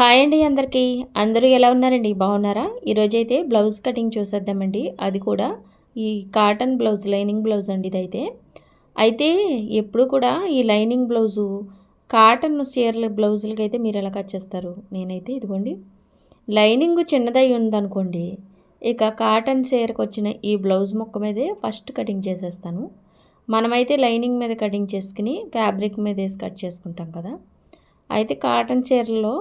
Hi అండి అందరికీ. అందరూ ఎలా ఉన్నారండి? బాగున్నారా? ఈరోజైతే బ్లౌజ్ కటింగ్ చూసేద్దామండి. అది కూడా ఈ కాటన్ బ్లౌజ్ లైనింగ్ బ్లౌజ్ అండి ఇదైతే. అయితే ఎప్పుడు కూడా ఈ లైనింగ్ బ్లౌజు కాటన్ చీరల బ్లౌజులకి అయితే మీరు ఎలా కట్ చేస్తారు? నేనైతే ఇదిగోండి. లైనింగ్ చిన్నదై ఉందనుకోండి ఇక కాటన్ చీరకు వచ్చిన ఈ బ్లౌజ్ ముక్క మీదే ఫస్ట్ కటింగ్ చేసేస్తాను. మనమైతే లైనింగ్ మీద కటింగ్ చేసుకుని ఫ్యాబ్రిక్ మీద వేసి కట్ చేసుకుంటాం కదా. అయితే కాటన్ చీరల్లో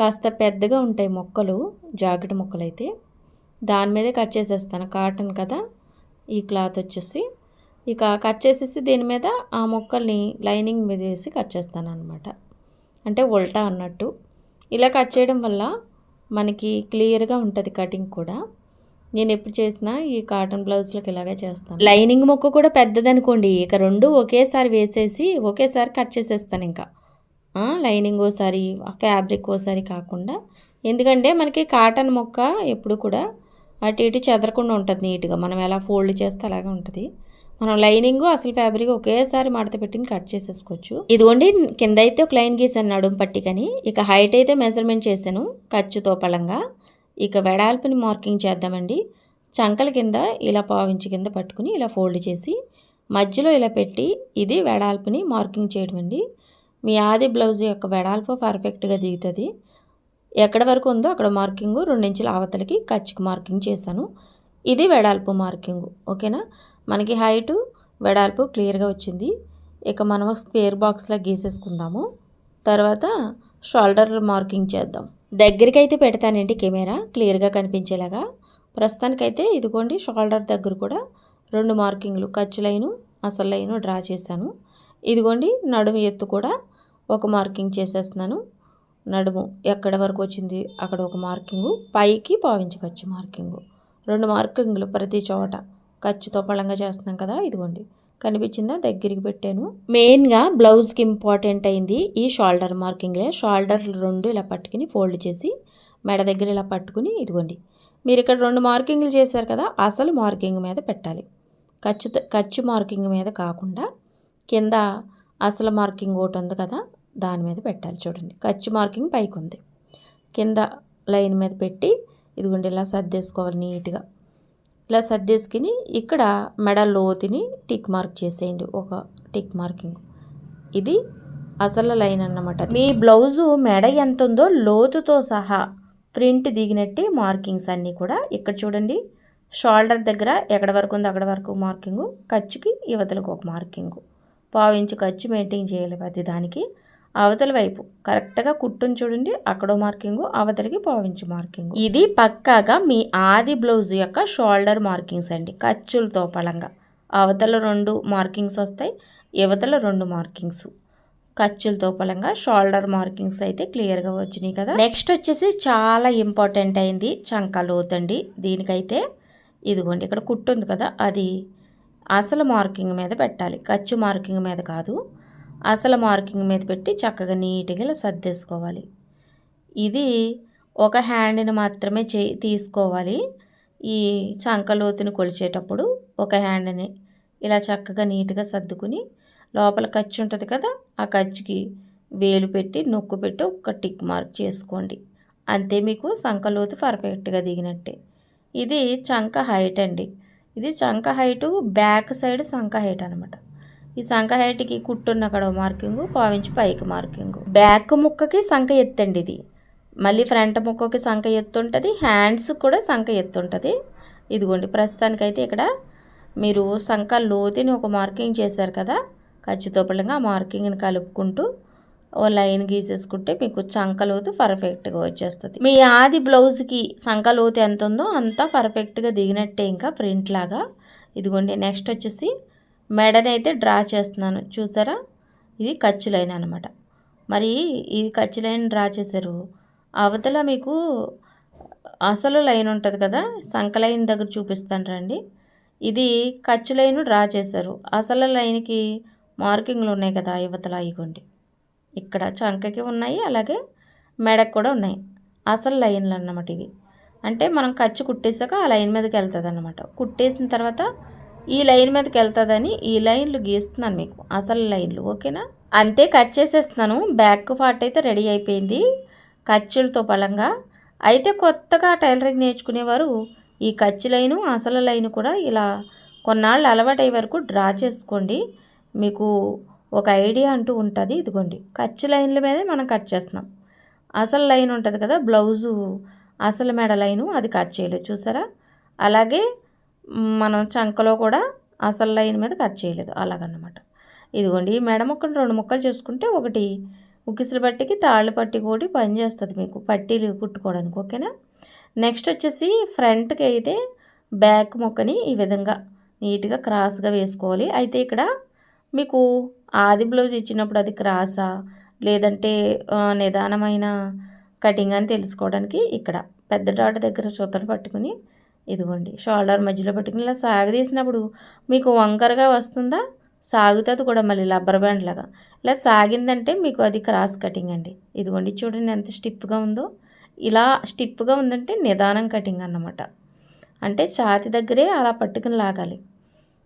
కాస్త పెద్దగా ఉంటాయి మొక్కలు జాకెట్ మొక్కలు అయితే దాని మీదే కట్ చేసేస్తాను కాటన్ కదా. ఈ క్లాత్ వచ్చేసి. ఇక కట్ చేసేసి దీని మీద ఆ మొక్కల్ని లైనింగ్ మీద వేసి కట్ చేస్తాను అనమాట అంటే ఉల్టా అన్నట్టు. ఇలా కట్ చేయడం వల్ల మనకి క్లియర్గా ఉంటుంది కటింగ్ కూడా. నేను ఎప్పుడు చేసినా ఈ కాటన్ బ్లౌజ్లకు ఇలాగే చేస్తాను. లైనింగ్ మొక్క కూడా పెద్దదనుకోండి. ఇక రెండు ఒకేసారి వేసేసి ఒకేసారి కట్ చేసేస్తాను ఇంకా. లైనింగ్ ఓసారి ఫ్యాబ్రిక్ ఓసారి కాకుండా. ఎందుకంటే మనకి కాటన్ మొక్క ఎప్పుడు కూడా అటు ఇటు చెదరకుండా ఉంటుంది నీట్గా. మనం ఎలా ఫోల్డ్ చేస్తే అలాగే ఉంటుంది. మనం లైనింగ్ అసలు ఫ్యాబ్రిక్ ఒకేసారి మడత పెట్టి కట్ చేసేసుకోవచ్చు. ఇదిగోండి కింద అయితే ఒక లైన్ గీసాను నడుము పట్టికని. ఇక హైట్ అయితే మెజర్మెంట్ చేశాను ఖర్చుతో పలంగా. ఇక వెడాల్పుని మార్కింగ్ చేద్దామండి. చంకల కింద ఇలా పావించి కింద పట్టుకుని ఇలా ఫోల్డ్ చేసి మధ్యలో ఇలా పెట్టి ఇది వెడాల్పుని మార్కింగ్ చేయడం అండి మీ ఆది బ్లౌజ్ యొక్క వెడల్పు పర్ఫెక్ట్గా దిగుతుంది. ఎక్కడ వరకు ఉందో అక్కడ మార్కింగ్ రెండించుల అవతలకి ఖర్చుకు మార్కింగ్ చేశాను. ఇది వెడల్పు మార్కింగ్ ఓకేనా? మనకి హైటు వెడల్పు క్లియర్గా వచ్చింది. ఇక మనం స్క్వేర్ బాక్స్లా గీసేసుకుందాము. తర్వాత షోల్డర్ మార్కింగ్ చేద్దాం. దగ్గరికి అయితే పెడతానండి కెమెరా క్లియర్గా కనిపించేలాగా. ప్రస్తుతానికైతే ఇదిగోండి షోల్డర్ దగ్గర కూడా రెండు మార్కింగ్లు ఖర్చు లైను అసలు లైను డ్రా చేశాను. ఇదిగోండి నడుము ఎత్తు కూడా ఒక మార్కింగ్ చేసేస్తున్నాను. నడుము ఎక్కడ వరకు వచ్చింది? అక్కడ ఒక మార్కింగు. పైకి పావించి ఖర్చు మార్కింగు. రెండు మార్కింగ్లు ప్రతి చోట. ఖర్చుతో పళంగా చేస్తున్నాం కదా ఇదిగోండి. కనిపించిందా? దగ్గరికి పెట్టాను. మెయిన్గా బ్లౌజ్కి ఇంపార్టెంట్ అయింది ఈ షోల్డర్ మార్కింగ్లే. షోల్డర్ రెండు ఇలా పట్టుకుని ఫోల్డ్ చేసి మెడ దగ్గర ఇలా పట్టుకుని ఇదిగోండి. మీరు ఇక్కడ రెండు మార్కింగ్లు చేశారు కదా అసలు మార్కింగ్ మీద పెట్టాలి. ఖర్చు ఖర్చు మార్కింగ్ మీద కాకుండా కింద అసలు మార్కింగ్ ఒకటి ఉంది కదా దాని మీద పెట్టాలి చూడండి. ఖర్చు మార్కింగ్ పైకి ఉంది. కింద లైన్ మీద పెట్టి ఇదిగోండి ఇలా సర్దేసుకోవాలి నీట్గా. ఇలా సర్దేసుకుని ఇక్కడ మెడ లోతుని టిక్ మార్క్ చేసేయండి ఒక టిక్ మార్కింగ్. ఇది అసలు లైన్ అన్నమాట మీ బ్లౌజు మెడ ఎంత ఉందో లోతుతో సహా ప్రింట్ దిగినట్టే మార్కింగ్స్ అన్నీ కూడా ఇక్కడ చూడండి. షోల్డర్ దగ్గర ఎక్కడ వరకు ఉందో అక్కడ వరకు మార్కింగు ఖర్చుకి యువతలకు ఒక మార్కింగు. పావు ఇంచు ఖర్చు మెయింటైన్ చేయాలి ప్రతి దానికి. అవతల వైపు కరెక్ట్గా కుట్టుని చూడండి అక్కడో మార్కింగు అవతలికి పావించు మార్కింగ్. ఇది పక్కాగా మీ ఆది బ్లౌజ్ యొక్క షోల్డర్ మార్కింగ్స్ అండి ఖర్చులతో పలంగా అవతల రెండు మార్కింగ్స్ వస్తాయి యువతల రెండు మార్కింగ్స్. ఖర్చులతో పలంగా షోల్డర్ మార్కింగ్స్ అయితే క్లియర్గా వచ్చినాయి కదా. నెక్స్ట్ వచ్చేసి చాలా ఇంపార్టెంట్ అయింది చంక లోతండి దీనికైతే ఇదిగోండి ఇక్కడ కుట్టుంది కదా అది అసలు మార్కింగ్ మీద పెట్టాలి. ఖర్చు మార్కింగ్ మీద కాదు. అసలు మార్కింగ్ మీద పెట్టి చక్కగా నీట్గా ఇలా సర్దేసుకోవాలి. ఇది ఒక హ్యాండ్ని మాత్రమే చే తీసుకోవాలి. ఈ చంకలోతుని కొలిచేటప్పుడు ఒక హ్యాండ్ని ఇలా చక్కగా నీట్గా సర్దుకుని లోపల ఖర్చు ఉంటుంది కదా ఆ ఖర్చుకి వేలు పెట్టి నొక్కు పెట్టి ఒక టిక్ మార్క్ చేసుకోండి. అంతే మీకు సంకలోతు పర్ఫెక్ట్గా దిగినట్టే. ఇది చంక హైట్ అండి. ఇది శంఖ హైటు బ్యాక్ సైడ్ సంక హైట్ అనమాట ఈ సంఖ హైట్కి కుట్టున్న అక్కడ మార్కింగ్ పావించి పైకి మార్కింగ్. బ్యాక్ ముక్కకి సంఖ ఎత్తండి ఇది. మళ్ళీ ఫ్రంట్ ముక్కకి సంఖ ఎత్తుంటుంది హ్యాండ్స్ కూడా సంఖ ఎత్తు ఉంటుంది ఇదిగోండి ప్రస్తుతానికైతే ఇక్కడ మీరు సంఖ లోతుని ఒక మార్కింగ్ చేశారు కదా ఖర్చుతో ఆ మార్కింగ్ని కలుపుకుంటూ ఓ లైన్ గీసేసుకుంటే మీకు చంకలోతు పర్ఫెక్ట్గా వచ్చేస్తుంది. మీ ఆది బ్లౌజ్కి సంకలోతు ఎంత ఉందో అంతా పర్ఫెక్ట్గా దిగినట్టే ఇంకా ప్రింట్ లాగా. ఇదిగోండి నెక్స్ట్ వచ్చేసి మెడనైతే డ్రా చేస్తున్నాను. చూసారా? ఇది ఖర్చు లైన్ అనమాట మరి ఈ ఖర్చు లైన్ డ్రా చేశారు. అవతల మీకు అసలు లైన్ ఉంటుంది కదా? సంక లైన్ దగ్గర చూపిస్తాను రండి. ఇది ఖర్చు లైన్ డ్రా చేశారు. అసలు లైన్కి మార్కింగ్లు ఉన్నాయి కదా యువతల ఇగోండి. ఇక్కడ చంకకి ఉన్నాయి అలాగే మెడకు కూడా ఉన్నాయి. అసలు లైన్లు అన్నమాట ఇవి. అంటే మనం ఖర్చు కుట్టేసాక ఆ లైన్ మీదకి వెళ్తుంది అనమాట కుట్టేసిన తర్వాత ఈ లైన్ మీదకి వెళ్తుందని ఈ లైన్లు గీస్తున్నాను మీకు. అసలు లైన్లు ఓకేనా? అంతే కట్ చేసేస్తున్నాను. బ్యాక్ పార్ట్ అయితే రెడీ అయిపోయింది. ఖర్చులతో పలంగా. అయితే కొత్తగా టైలరింగ్ నేర్చుకునేవారు ఈ ఖర్చు లైను అసలు లైన్ కూడా ఇలా కొన్నాళ్ళు అలవాటయ్యే వరకు డ్రా చేసుకోండి. మీకు ఒక ఐడియా అంటూ ఉంటుంది. ఇదిగోండి ఖర్చు లైన్ల మీదే మనం కట్ చేస్తున్నాం. అసలు లైన్ ఉంటుంది కదా బ్లౌజు అసలు మెడ లైను అది కట్ చేయలేదు చూసారా? అలాగే మనం చంకలో కూడా అసలు లైన్ మీద కట్ చేయలేదు అలాగన్నమాట. ఇదిగోండి ఈ మెడ ముక్కను రెండు ముక్కలు చూసుకుంటే ఒకటి ఉకిసులు పట్టికి తాళ్ళు పట్టి కూడా పనిచేస్తుంది మీకు పట్టీలు కుట్టుకోవడానికి ఓకేనా? నెక్స్ట్ వచ్చేసి ఫ్రంట్కి అయితే బ్యాక్ ముక్కని ఈ విధంగా నీట్గా క్రాస్గా వేసుకోవాలి. అయితే ఇక్కడ మీకు ఆది బ్లౌజ్ ఇచ్చినప్పుడు అది క్రాసా? లేదంటే నిదానమైన కటింగ్ అని తెలుసుకోవడానికి ఇక్కడ పెద్ద డాట్ దగ్గర సూతను పట్టుకుని ఇదిగోండి షోల్డర్ మధ్యలో పట్టుకుని ఇలా సాగదీసినప్పుడు మీకు వంకరగా వస్తుందా? సాగుతుంది కూడా మళ్ళీ రబ్బర్ బ్యాండ్ లాగా. ఇలా సాగిందంటే మీకు అది క్రాస్ కటింగ్ అండి. ఇదిగోండి చూడండి ఎంత స్టిప్గా ఉందో. ఇలా స్టిప్గా ఉందంటే నిదానం కటింగ్ అన్నమాట. అంటే ఛాతి దగ్గరే అలా పట్టుకుని లాగాలి.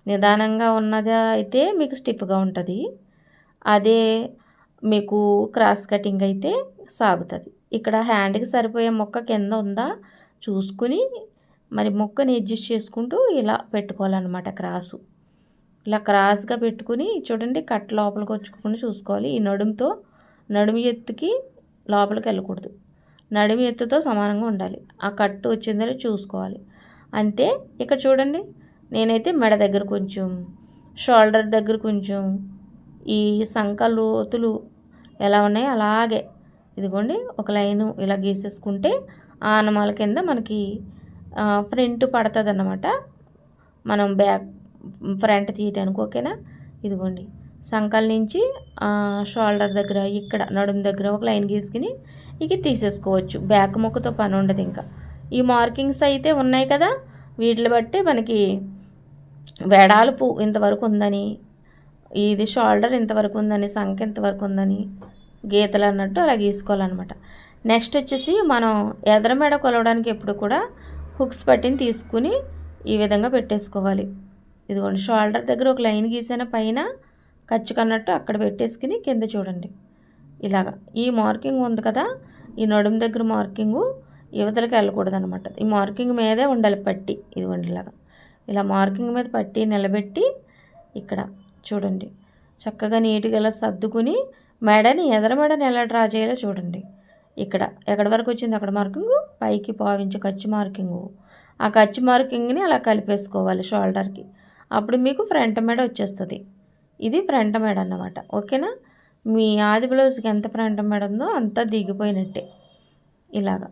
నిదానంగా ఉన్నది అయితే మీకు స్టిప్గా ఉంటుంది. అదే మీకు క్రాస్ కటింగ్ అయితే సాగుతుంది. ఇక్కడ హ్యాండ్కి సరిపోయే మొక్క కింద ఉందా చూసుకుని మరి మొక్కని అడ్జస్ట్ చేసుకుంటూ ఇలా పెట్టుకోవాలన్నమాట క్రాసు. ఇలా క్రాస్గా పెట్టుకుని చూడండి కట్ లోపలికి వచ్చుకుని చూసుకోవాలి. ఈ నడుముతో నడుము ఎత్తుకి లోపలికి వెళ్ళకూడదు. నడుము ఎత్తుతో సమానంగా ఉండాలి. ఆ కట్టు వచ్చిందని చూసుకోవాలి. అంతే. ఇక్కడ చూడండి. నేనైతే మెడ దగ్గర కొంచెం షోల్డర్ దగ్గర కొంచెం ఈ సంక లోతులు ఎలా ఉన్నాయో అలాగే ఇదిగోండి ఒక లైను ఇలా గీసేసుకుంటే ఆనమాల కింద మనకి ఫ్రంట్ పడుతుంది అన్నమాట మనం బ్యాక్ ఫ్రంట్ తీయటానికి ఓకేనా? ఇదిగోండి సంకల్ నుంచి షోల్డర్ దగ్గర ఇక్కడ నడుము దగ్గర ఒక లైన్ గీసుకుని ఇక తీసేసుకోవచ్చు. బ్యాక్ ముక్కతో పని ఉండదు ఇంకా. ఈ మార్కింగ్స్ అయితే ఉన్నాయి కదా వీటిని బట్టి మనకి వెడాలుపు ఇంతవరకు ఉందని ఇది షోల్డర్ ఇంతవరకు ఉందని సంఖ ఇంతవరకు ఉందని గీతలు అన్నట్టు అలా గీసుకోవాలన్నమాట. నెక్స్ట్ వచ్చేసి మనం ఎదరమెడ కొలవడానికి ఎప్పుడు కూడా హుక్స్ పట్టిని తీసుకుని ఈ విధంగా పెట్టేసుకోవాలి. ఇదిగోండి షోల్డర్ దగ్గర ఒక లైన్ గీసిన పైన ఖర్చు కన్నట్టు అక్కడ పెట్టేసుకుని కింద చూడండి. ఇలాగా. ఈ మార్కింగ్ ఉంది కదా ఈ నడుము దగ్గర మార్కింగు యువతలకు వెళ్ళకూడదు అనమాట ఈ మార్కింగ్ మీదే ఉండాలి పట్టి. ఇదిగోండి ఇలాగా. ఇలా మార్కింగ్ మీద పట్టి నిలబెట్టి ఇక్కడ చూడండి. చక్కగా నీట్గా ఇలా సర్దుకుని మెడని ఎదర మెడని ఎలా డ్రా చేయాలో చూడండి. ఇక్కడ ఎక్కడి వరకు వచ్చింది అక్కడ మార్కింగు? పైకి పావించి ఖర్చు మార్కింగు. ఆ ఖర్చు మార్కింగ్ని అలా కలిపేసుకోవాలి షోల్డర్కి. అప్పుడు మీకు ఫ్రంట్ మెడ వచ్చేస్తుంది. ఇది ఫ్రంట్ మెడ అన్నమాట. ఓకేనా? మీ ఆది బ్లౌజ్కి ఎంత ఫ్రంట్ మెడ ఉందో అంతా దిగిపోయినట్టే. ఇలాగా.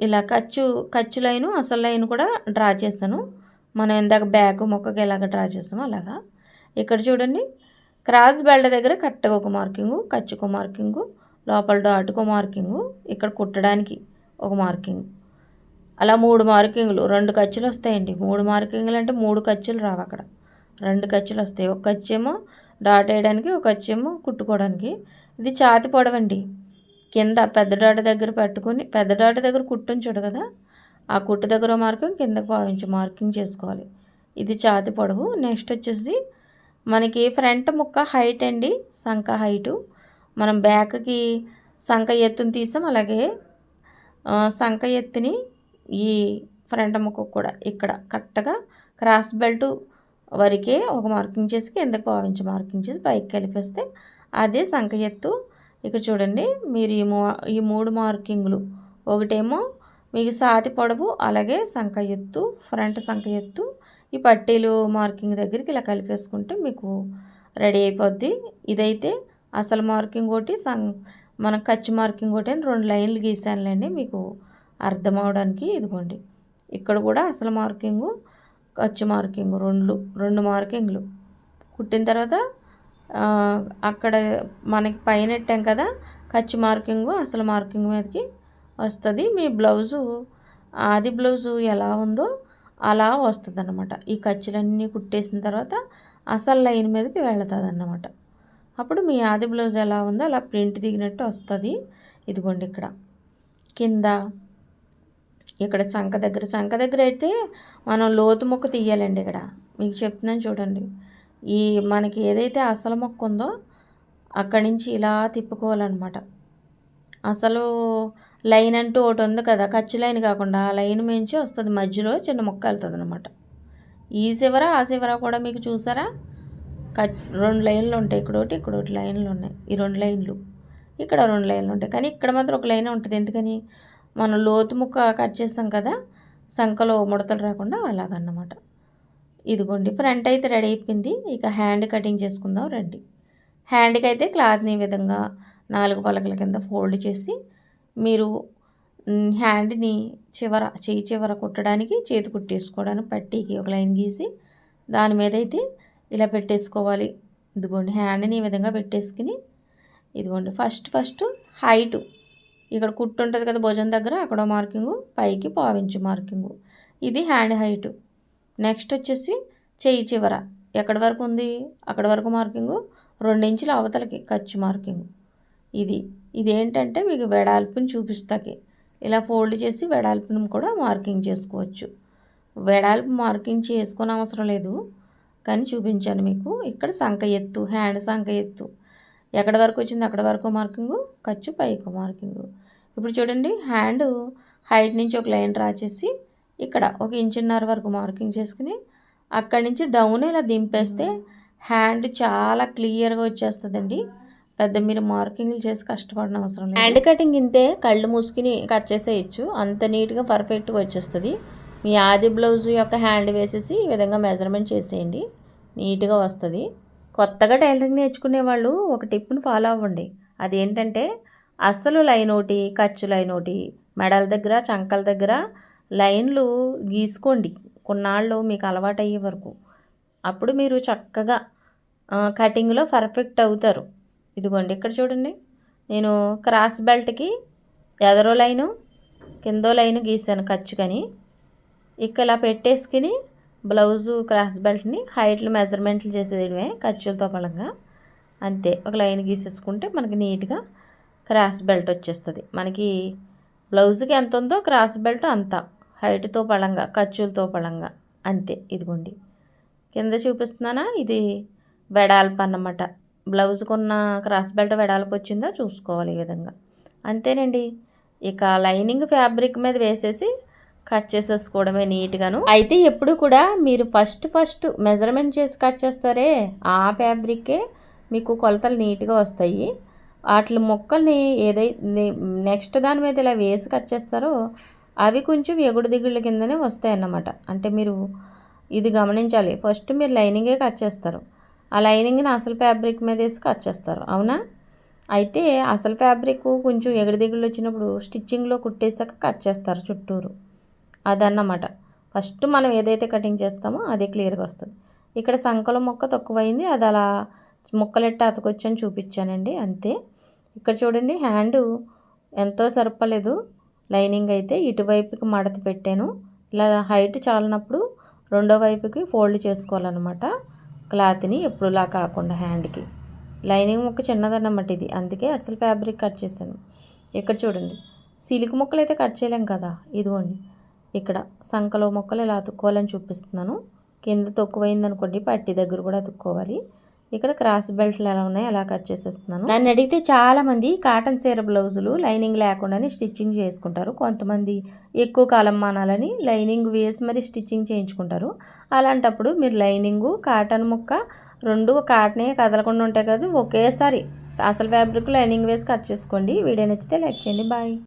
ఇలా ఖర్చు ఖర్చు లైను అసలు లైన్ కూడా డ్రా చేశాను మనం ఇందాక బ్యాగ్ మొక్కకి ఎలాగ డ్రా చేసామో అలాగా. ఇక్కడ చూడండి క్రాస్ బెల్ట్ దగ్గర కరెక్ట్గా ఒక మార్కింగు కచ్చుకో మార్కింగు లోపల డాటుకో మార్కింగు ఇక్కడ కుట్టడానికి ఒక మార్కింగ్. అలా మూడు మార్కింగ్లు రెండు ఖర్చులు వస్తాయండి. మూడు మార్కింగ్లు అంటే మూడు ఖర్చులు రావు అక్కడ. రెండు ఖర్చులు వస్తాయి. ఒక ఖర్చేమో డాట్ వేయడానికి ఒక ఖర్చేమో కుట్టుకోవడానికి. ఇది ఛాతి పొడవండి. కింద పెద్ద డాట దగ్గర పెట్టుకుని పెద్ద డాట దగ్గర కుట్టుంచాడు కదా ఆ కుట్టు దగ్గర మార్కింగ్ కిందకు పావించి మార్కింగ్ చేసుకోవాలి. ఇది ఛాతి పొడవు. నెక్స్ట్ వచ్చేసి మనకి ఫ్రంట్ ముక్క హైట్ అండి సంఖ హైటు. మనం బ్యాక్కి సంఖ ఎత్తుని తీసాం అలాగే సంఖ ఎత్తుని ఈ ఫ్రంట్ ముక్క కూడా ఇక్కడ కరెక్ట్గా క్రాస్ బెల్ట్ వరకే ఒక మార్కింగ్ చేసి కిందకి పావించి మార్కింగ్ చేసి పైకి కలిపేస్తే అదే సంఖ ఎత్తు. ఇక్కడ చూడండి మీరు ఈ మూ ఈ మూడు మార్కింగ్లు. ఒకటేమో మీకు సాతి పొడవు అలాగే సంఖ ఎత్తు ఫ్రంట్ సంఖ ఎత్తు. ఈ పట్టీలు మార్కింగ్ దగ్గరికి ఇలా కలిపేసుకుంటే మీకు రెడీ అయిపోద్ది. ఇదైతే అసలు మార్కింగ్ ఒకటి సం మన ఖర్చు మార్కింగ్ ఒకటి అని రెండు లైన్లు గీసానులేండి మీకు అర్థం అవడానికి ఇదిగోండి. ఇక్కడ కూడా అసలు మార్కింగు ఖర్చు మార్కింగ్ రెండు రెండు మార్కింగ్లు. కుట్టిన తర్వాత అక్కడ మనకి పైన ఎట్టాం కదా ఖర్చు మార్కింగు అసలు మార్కింగ్ మీదకి వస్తుంది. మీ బ్లౌజు ఆది బ్లౌజు ఎలా ఉందో అలా వస్తుంది అన్నమాట ఈ ఖర్చులన్నీ కుట్టేసిన తర్వాత అసలు లైన్ మీదకి వెళుతుంది అన్నమాట అప్పుడు మీ ఆది బ్లౌజ్ ఎలా ఉందో అలా ప్రింట్ దిగినట్టు వస్తుంది. ఇదిగోండి ఇక్కడ. కింద ఇక్కడ చంక దగ్గర చంక దగ్గర అయితే మనం లోతు మొక్క తీయాలండి ఇక్కడ. మీకు చెప్తున్నాను చూడండి. ఈ మనకి ఏదైతే అసలు మొక్క ఉందో అక్కడి నుంచి ఇలా తిప్పుకోవాలన్నమాట. అసలు లైన్ అంటూ ఒకటి ఉంది కదా ఖర్చు లైన్ కాకుండా ఆ లైన్ మించి వస్తుంది మధ్యలో చిన్న మొక్క వెళ్తుంది అనమాట ఈ చివర ఆ శివర కూడా మీకు చూసారా? రెండు లైన్లు ఉంటాయి ఇక్కడ ఒకటి ఇక్కడ ఒకటి లైన్లు ఉన్నాయి. ఈ రెండు లైన్లు ఇక్కడ రెండు లైన్లు ఉంటాయి. కానీ ఇక్కడ మాత్రం ఒక లైన్ ఉంటుంది. ఎందుకని? మనం లోతు ముక్క కట్ చేస్తాం కదా సంఖలో ముడతలు రాకుండా అలాగన్నమాట. ఇదిగోండి ఫ్రంట్ అయితే రెడీ అయిపోయింది. ఇక హ్యాండ్ కటింగ్ చేసుకుందాం రండి. హ్యాండ్కి అయితే క్లాత్ని ఈ విధంగా నాలుగు పలకల కింద ఫోల్డ్ చేసి మీరు హ్యాండ్ని చివర చేయి చివర కుట్టడానికి చేతి కుట్టేసుకోవడానికి పట్టీకి ఒక లైన్ గీసి దాని మీద అయితే ఇలా పెట్టేసుకోవాలి. ఇదిగోండి హ్యాండ్ని ఈ విధంగా పెట్టేసుకుని ఇదిగోండి ఫస్ట్ ఫస్ట్ హైటు. ఇక్కడ కుట్టు ఉంటుంది కదా భుజం దగ్గర అక్కడ మార్కింగు పైకి పావించు మార్కింగు. ఇది హ్యాండ్ హైటు. నెక్స్ట్ వచ్చేసి చెయ్యి చివర. ఎక్కడి వరకు ఉంది? అక్కడ వరకు మార్కింగు. రెండించుల అవతలకి ఖర్చు మార్కింగు. ఇది. ఇదేంటంటే మీకు వెడల్పుని చూపిస్తాకి. ఇలా ఫోల్డ్ చేసి వెడల్పును కూడా మార్కింగ్ చేసుకోవచ్చు. వెడల్పు మార్కింగ్ చేసుకునే అవసరం లేదు. కానీ చూపించాను మీకు. ఇక్కడ సంఖ ఎత్తు హ్యాండ్ సంఖ ఎత్తు. ఎక్కడి వరకు వచ్చింది అక్కడ వరకు మార్కింగు ఖర్చు పైకి మార్కింగు. ఇప్పుడు చూడండి హ్యాండ్ హైట్ నుంచి ఒక లైన్ డ్రా చేసి ఇక్కడ ఒక ఇంచున్నర వరకు మార్కింగ్ చేసుకుని అక్కడి నుంచి డౌన్ ఇలా దింపేస్తే హ్యాండ్ చాలా క్లియర్గా వచ్చేస్తుందండి. పెద్ద మీరు మార్కింగ్లు చేసి కష్టపడిన అవసరం లేదు. హ్యాండ్ కటింగ్ ఇంతే కళ్ళు మూసుకుని కట్ చేసేయచ్చు. అంత నీట్గా పర్ఫెక్ట్గా వచ్చేస్తుంది. మీ ఆది బ్లౌజ్ యొక్క హ్యాండ్ వేసేసి ఈ విధంగా మెజర్మెంట్ చేసేయండి. నీట్గా వస్తుంది. కొత్తగా టైలరింగ్ నేర్చుకునే వాళ్ళు ఒక టిప్ను ఫాలో అవ్వండి. అదేంటంటే అస్సలు లైన్ ఒకటి ఖర్చు లైన్ ఒకటి మెడల దగ్గర చంకల దగ్గర లైన్లు గీసుకోండి. కొన్నాళ్ళు మీకు అలవాటు అయ్యే వరకు. అప్పుడు మీరు చక్కగా కటింగ్లో పర్ఫెక్ట్ అవుతారు. ఇదిగోండి ఇక్కడ చూడండి. నేను క్రాస్ బెల్ట్కి ఎదరో లైను కిందో లైను గీసాను ఖర్చుకని. ఇక్కడ ఇలా పెట్టేసుకుని బ్లౌజు క్రాస్ బెల్ట్ని హైట్లు మెజర్మెంట్లు చేసేయడమే ఖర్చులతో పలంగా. అంతే ఒక లైన్ గీసేసుకుంటే మనకి నీట్గా క్రాస్ బెల్ట్ వచ్చేస్తుంది. మనకి బ్లౌజ్కి ఎంత ఉందో క్రాస్ బెల్ట్ అంత హైట్తో పడంగా ఖర్చులతో పడంగా అంతే ఇదిగోండి. కింద చూపిస్తున్నానా? ఇది వెడాల్పు అన్నమాట. బ్లౌజ్కున్న క్రాస్ బెల్ట్ వెడాల్పు వచ్చిందో చూసుకోవాలి ఈ విధంగా. అంతేనండి. ఇక లైనింగ్ ఫ్యాబ్రిక్ మీద వేసేసి కట్ చేసేసుకోవడమే నీట్గాను. అయితే ఎప్పుడు కూడా మీరు ఫస్ట్ ఫస్ట్ మెజర్మెంట్ చేసి కట్ చేస్తారే ఆ ఫ్యాబ్రికే మీకు కొలతలు నీట్గా వస్తాయి. వాటి మొక్కల్ని ఏదైతే నెక్స్ట్ దాని మీద ఇలా వేసి కట్ చేస్తారో అవి కొంచెం ఎగుడు దిగుళ్ళ కిందనే వస్తాయి అన్నమాట అంటే మీరు ఇది గమనించాలి. ఫస్ట్ మీరు లైనింగే కట్ చేస్తారు. ఆ లైనింగ్ని అసలు ఫ్యాబ్రిక్ మీద వేసి కట్ చేస్తారు. అవునా? అయితే అసలు ఫ్యాబ్రిక్ కొంచెం ఎగుడు వచ్చినప్పుడు స్టిచ్చింగ్లో కుట్టేసాక కట్ చేస్తారు చుట్టూరు. అదన్నమాట. ఫస్ట్ మనం ఏదైతే కటింగ్ చేస్తామో అదే క్లియర్గా వస్తుంది. ఇక్కడ సంకల మొక్క తక్కువైంది. అది అలా ముక్కలెట్టి అతకొచ్చని చూపించానండి. అంతే. ఇక్కడ చూడండి హ్యాండ్ ఎంతో సరిపలేదు లైనింగ్ అయితే ఇటువైపుకి మడత పెట్టాను. ఇలా హైట్ చాలినప్పుడు రెండో వైపుకి ఫోల్డ్ చేసుకోవాలన్నమాట. క్లాత్ని ఎప్పుడులా కాకుండా హ్యాండ్కి. లైనింగ్ ముక్క చిన్నదన్నమాట ఇది అందుకే అసలు ఫ్యాబ్రిక్ కట్ చేశాను. ఇక్కడ చూడండి. సిలిక్ ముక్కలు అయితే కట్ చేయలేం కదా? ఇదిగోండి. ఇక్కడ సంకలో మొక్కలు ఇలా అతుక్కోవాలని చూపిస్తున్నాను. కింద తక్కువైంది అనుకోండి పట్టి దగ్గర కూడా అతుక్కోవాలి. ఇక్కడ క్రాస్ బెల్ట్లు ఎలా ఉన్నాయి అలా కట్ చేసేస్తున్నాను. నన్ను అడిగితే చాలా మంది కాటన్ చీర బ్లౌజులు లైనింగ్ లేకుండానే స్టిచ్చింగ్ చేసుకుంటారు. కొంతమంది ఎక్కువ కాలం మానాలని లైనింగ్ వేసి మరి స్టిచ్చింగ్ చేయించుకుంటారు. అలాంటప్పుడు మీరు లైనింగు కాటన్ ముక్క రెండు కాటనే కదలకుండా ఉంటాయి కదా ఒకేసారి అసలు ఫ్యాబ్రిక్ లైనింగ్ వేసి కట్ చేసుకోండి. వీడియో నచ్చితే లైక్ చేయండి. బాయ్.